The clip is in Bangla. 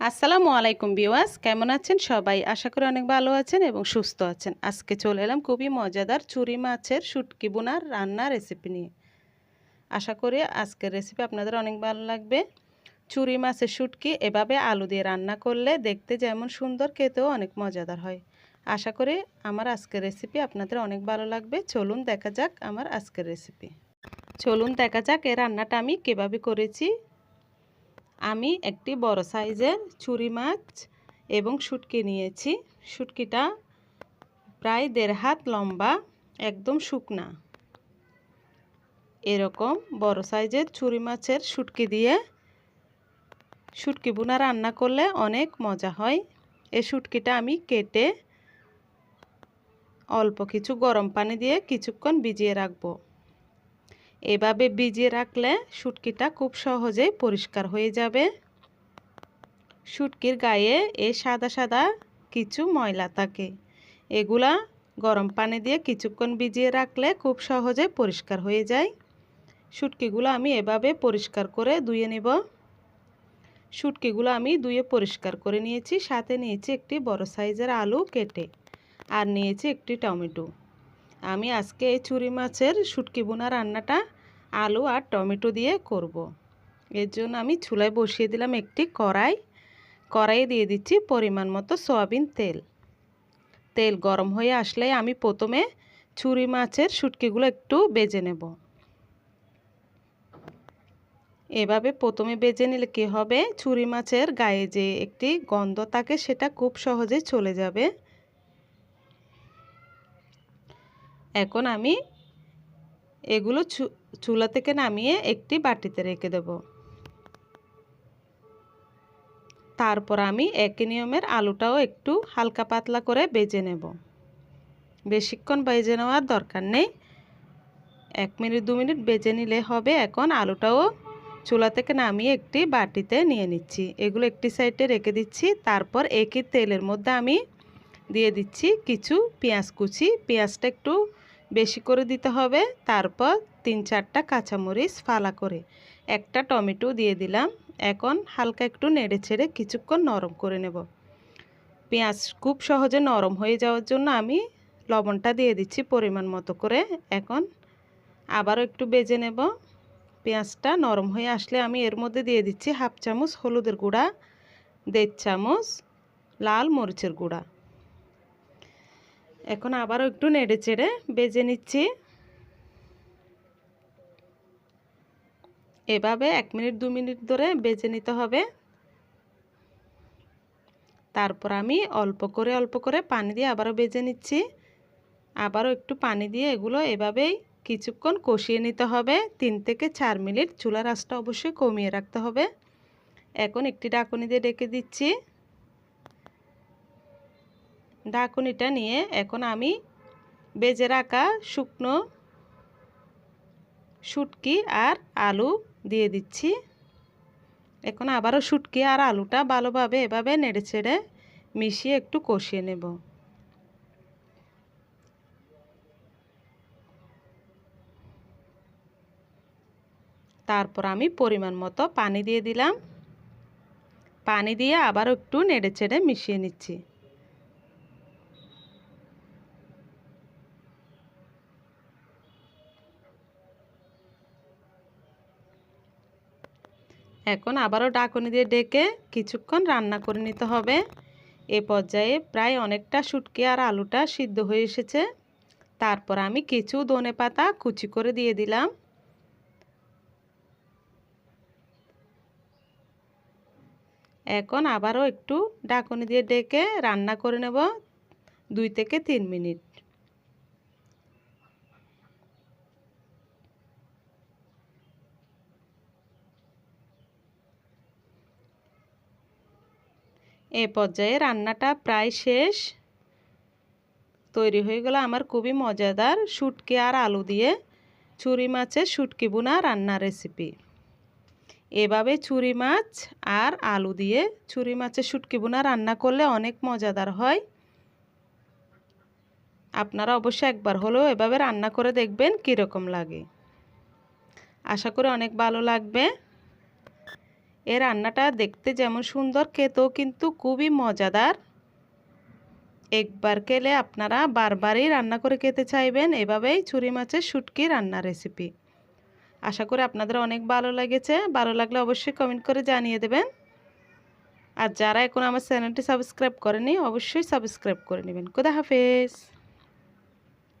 আসসালামু আলাইকুম বিওয়াস কেমন আছেন সবাই? আশা করি অনেক ভালো আছেন এবং সুস্থ আছেন। আজকে চলে এলাম খুবই মজাদার চুরি মাছের শুটকি বোনার রান্না রেসিপি নিয়ে। আশা করি আজকের রেসিপি আপনাদের অনেক ভালো লাগবে। চুরি মাছের শুটকি এভাবে আলু দিয়ে রান্না করলে দেখতে যেমন সুন্দর, খেতেও অনেক মজাদার হয়। আশা করি আমার আজকের রেসিপি আপনাদের অনেক ভালো লাগবে। চলুন দেখা যাক আমার আজকের রেসিপি চলুন দেখা যাক এই রান্নাটা আমি কীভাবে করেছি। আমি একটি বড় সাইজের ছুরি মাছ এবং শুটকি নিয়েছি। শুটকিটা প্রায় দেড় হাত লম্বা, একদম শুকনা। এরকম বড় সাইজের ছুরি মাছের শুটকি দিয়ে শুটকি বোনা রান্না করলে অনেক মজা হয়। এই শুটকিটা আমি কেটে অল্প কিছু গরম পানি দিয়ে কিছুক্ষণ ভিজিয়ে রাখব। এভাবে ভিজিয়ে রাখলে শুটকিটা খুব সহজেই পরিষ্কার হয়ে যাবে। শুটকির গায়ে এই সাদা সাদা কিছু ময়লা থাকে। এগুলা গরম পানি দিয়ে কিছুক্ষণ ভিজিয়ে রাখলে খুব সহজে পরিষ্কার হয়ে যায়। শুটকিগুলো আমি এভাবে পরিষ্কার করে ধুয়ে নেব। শুটকিগুলো আমি ধুয়ে পরিষ্কার করে নিয়েছি, সাথে নিয়েছি একটি বড় সাইজের আলু কেটে আর নিয়েছি একটি টমেটো। আমি আজকে এই চুরি মাছের শুটকি বোনা রান্নাটা আলু আর টমেটো দিয়ে করব। এর জন্য আমি চুলায় বসিয়ে দিলাম একটি কড়াই। কড়াইয়ে দিয়ে দিচ্ছি পরিমাণ মতো সয়াবিন তেল। তেল গরম হয়ে আসলে আমি প্রথমে ছুরি মাছের শুটকিগুলো একটু বেজে নেব। এভাবে প্রথমে বেজে নিলে কী হবে? ছুরি মাছের গায়ে যে একটি গন্ধ থাকে সেটা খুব সহজে চলে যাবে। এখন আমি এগুলো চুলা থেকে নামিয়ে একটি বাটিতে রেখে দেব। তারপর আমি একই নিয়মের আলুটাও একটু হালকা পাতলা করে বেজে নেব। বেশিক্ষণ বেজে নেওয়ার দরকার নেই। এক মিনিট, দু মিনিট বেজে নিলে হবে। এখন আলুটাও চুলা থেকে নামিয়ে একটি বাটিতে নিয়ে নিচ্ছি। এগুলো একটি সাইডে রেখে দিচ্ছি। তারপর একই তেলের মধ্যে আমি দিয়ে দিচ্ছি কিছু পেঁয়াজ কুচি। পেঁয়াজটা একটু বেশি করে দিতে হবে। তারপর তিন চারটা কাঁচামরিচ ফালা করে একটা টমেটো দিয়ে দিলাম। এখন হালকা একটু নেড়ে ছেড়ে কিছুক্ষণ নরম করে নেব। পেঁয়াজ খুব সহজে নরম হয়ে যাওয়ার জন্য আমি লবণটা দিয়ে দিচ্ছি পরিমাণ মতো করে। এখন আবারও একটু বেজে নেব। পেঁয়াজটা নরম হয়ে আসলে আমি এর মধ্যে দিয়ে দিচ্ছি হাফ চামচ হলুদের গুঁড়া, দেড় চামচ লাল মরিচের গুঁড়া। এখন আবারও একটু নেড়ে চেড়ে বেজে নিচ্ছি। এভাবে এক মিনিট, দু মিনিট ধরে বেজে নিতে হবে। তারপর আমি অল্প করে অল্প করে পানি দিয়ে আবারও বেজে নিচ্ছি। আবারও একটু পানি দিয়ে এগুলো এভাবেই কিছুক্ষণ কষিয়ে নিতে হবে। তিন থেকে চার মিনিট চুলার আঁচটা অবশ্যই কমিয়ে রাখতে হবে। এখন একটি ডাকনি দিয়ে ডেকে দিচ্ছি। ঢাকুনিটা নিয়ে এখন আমি বেজে রাখা শুকনো শুটকি আর আলু দিয়ে দিচ্ছি। এখন আবারও শুটকি আর আলুটা ভালোভাবে এভাবে নেড়ে ছেড়ে মিশিয়ে একটু কষিয়ে নেব। তারপর আমি পরিমাণ মতো পানি দিয়ে দিলাম। পানি দিয়ে আবারও একটু নেড়ে ছেড়ে মিশিয়ে নিচ্ছি। এখন আবারও ডাকনি দিয়ে ডেকে কিছুক্ষণ রান্না করে নিতে হবে। এ পর্যায়ে প্রায় অনেকটা শুটকি আর আলুটা সিদ্ধ হয়ে এসেছে। তারপর আমি কিছু ধনে পাতা কুচি করে দিয়ে দিলাম। এখন আবারও একটু ডাকনি দিয়ে ডেকে রান্না করে নেব দুই থেকে তিন মিনিট। এ পর্যায়ে রান্নাটা প্রায় শেষ। তৈরি হয়ে গেল আমার খুবই মজাদার শুটকি আর আলু দিয়ে ছুরি মাছের শুটকি বোনা রান্নার রেসিপি এভাবে ছুরি মাছ আর আলু দিয়ে ছুরি মাছের শুটকি বোনা রান্না করলে অনেক মজাদার হয়। আপনারা অবশ্যই একবার হলেও এভাবে রান্না করে দেখবেন কীরকম লাগে। আশা করি অনেক ভালো লাগবে। এই রান্নাটা দেখতে যেমন সুন্দর, খেতেও কিন্তু খুবই মজাদার। একবার খেলে আপনারা বারবারই রান্না করে খেতে চাইবেন, এভাবেই ছুরি মাছের শুটকি রান্না রেসিপি আশা করি আপনাদের অনেক ভালো লেগেছে। ভালো লাগলে অবশ্যই কমেন্ট করে জানিয়ে দেবেন। আর যারা এখন আমার চ্যানেলটি সাবস্ক্রাইব করেনি, অবশ্যই সাবস্ক্রাইব করে নেবেন। খুদা হাফেজ।